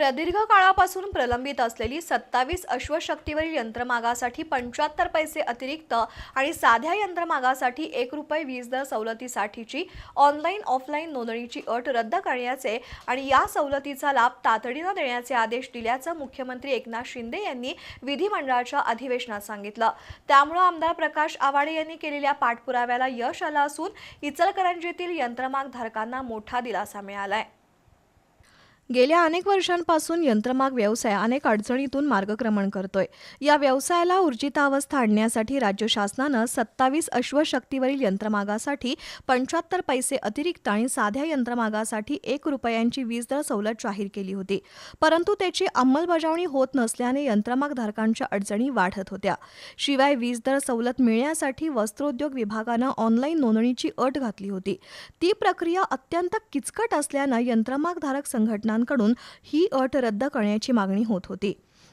प्रदीर्घ काळापासून प्रलंबित असलेली सत्तावीस अश्वशक्तीवरील यंत्रमागासाठी पंच्याहत्तर पैसे अतिरिक्त आणि साध्या यंत्रमागासाठी एक रुपये वीज दर सवलतीसाठीची ऑनलाईन ऑफलाईन नोंदणीची अट रद्द करण्याचे आणि या सवलतीचा लाभ तातडीनं देण्याचे आदेश दिल्याचं मुख्यमंत्री एकनाथ शिंदे यांनी विधिमंडळाच्या अधिवेशनात सांगितलं. त्यामुळे आमदार प्रकाश आवाडे यांनी केलेल्या पाठपुराव्याला यश आलं असून इचलकरंजीतील यंत्रमाग धारकांना मोठा दिलासा मिळालाय. गेल्या अनेक वर्षांपासून यंत्रमाग व्यवसाय अनेक अडचणीतून मार्गक्रमण करतोय. या व्यवसायाला ऊर्जितावस्था आणण्यासाठी राज्य शासनानं सत्तावीस अश्वशक्तीवरील यंत्रमागासाठी पंच्याहत्तर पैसे अतिरिक्त आणि साध्या यंत्रमागासाठी एक रुपयांची वीज दर सवलत जाहीर केली होती. परंतु त्याची अंमलबजावणी होत नसल्याने यंत्रमाग धारकांच्या अडचणी वाढत होत्या. शिवाय वीज दर सवलत मिळण्यासाठी वस्त्रोद्योग विभागानं ऑनलाईन नोंदणीची अट घातली होती. ती प्रक्रिया अत्यंत किचकट असल्यानं यंत्रमागधारक संघटनांकडून ही अट रद्द करण्याची मागणी होत होती.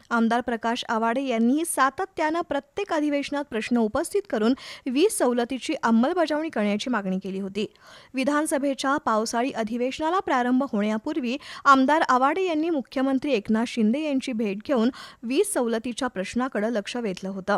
आमदार प्रकाश आवाडे यांनीही सातत्यानं प्रत्येक अधिवेशनात प्रश्न उपस्थित करून वीज सवलतीची अंमलबजावणी करण्याची मागणी केली होती. विधानसभेच्या पावसाळी अधिवेशनाला प्रारंभ होण्यापूर्वी आमदार आवाडे यांनी मुख्यमंत्री एकनाथ शिंदे यांची भेट घेऊन वीज सवलतीच्या प्रश्नाकडे लक्ष वेधलं होतं.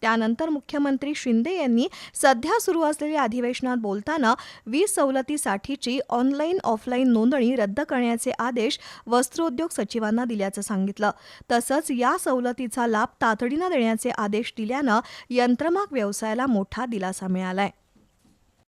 त्यानंतर मुख्यमंत्री शिंदे यांनी सध्या सुरू असलेल्या अधिवेशनात बोलताना वीज सवलतीसाठीची ऑनलाईन ऑफलाईन नोंदणी रद्द करण्याचे आदेश वस्त्रोद्योग सचिवांना दिल्याचं सांगितलं. तसंच या सवलतीचा लाभ तातडीनं देण्याचे आदेश दिल्यानं यंत्रमाग व्यवसायाला मोठा दिलासा मिळालाय.